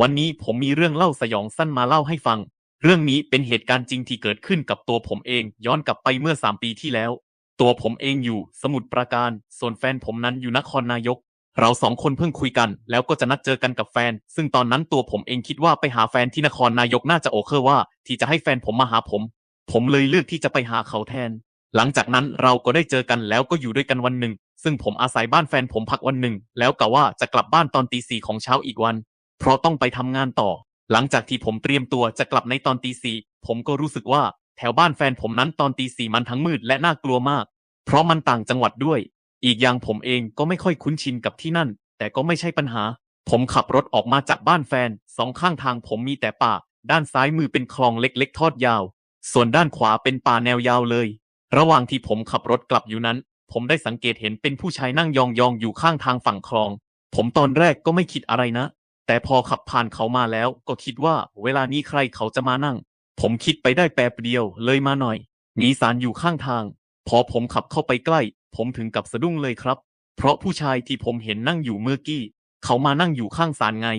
วันนี้ผมมีเรื่องเล่าสยองสั้นมาเล่าให้ฟัง เรื่องนี้เป็นเหตุการณ์จริงที่เกิดขึ้นกับตัวผมเองย้อนกลับไปเมื่อสามปีที่แล้ว ตัวผมเองอยู่สมุทรปราการ ส่วนแฟนผมนั้นอยู่นครนายก เราสองคนเพิ่งคุยกัน แล้วก็จะนัดเจอกันกับแฟน ซึ่งตอนนั้นตัวผมเองคิดว่าไปหาแฟนที่นครนายกน่าจะโอเคว่า ที่จะให้แฟนผมมาหาผม ผมเลยเลือกที่จะไปหาเขาแทน หลังจากนั้นเราก็ได้เจอกันแล้วก็อยู่ด้วยกันวันหนึ่ง ซึ่งผมอาศัยบ้านแฟนผมพักวันหนึ่ง แล้วกะว่าจะกลับบ้านตอนตีสี่ของเช้าอีกวัน เพราะต้องไปทำงานต่อ หลังจากที่ผมเตรียมตัวจะกลับในตอนตีสี่ผมก็รู้สึกว่าแถวบ้านแฟนผมนั้นตอนตีสี่มันทั้งมืดและน่ากลัวมาก เพราะมันต่างจังหวัดด้วย อีกอย่างผมเองก็ไม่ค่อยคุ้นชินกับที่นั่น แต่ก็ไม่ใช่ปัญหา ผมขับรถออกมาจากบ้านแฟน สองข้างทางผมมีแต่ป่า ด้านซ้ายมือเป็นคลองเล็กๆ ทอดยาว ส่วนด้านขวาเป็นป่าแนวยาวเลย ระหว่างที่ผมขับรถกลับอยู่นั้น ผมได้สังเกตเห็นเป็นผู้ชายนั่งยองๆอยู่ข้างทางฝั่งคลอง ผมตอนแรกก็ไม่คิดอะไรนะ แต่พอขับผ่านเขามาแล้วก็คิดว่าเวลานี้ใครเขาจะมานั่ง ผมคิดไปได้แป๊บเดียวเลยมาหน่อย มีสารอยู่ข้างทาง พอผมขับเข้าไปใกล้ ผมถึงกับสะดุ้งเลยครับ เพราะผู้ชายที่ผมเห็นนั่งอยู่เมื่อกี้ เขามานั่งอยู่ข้างศาลไง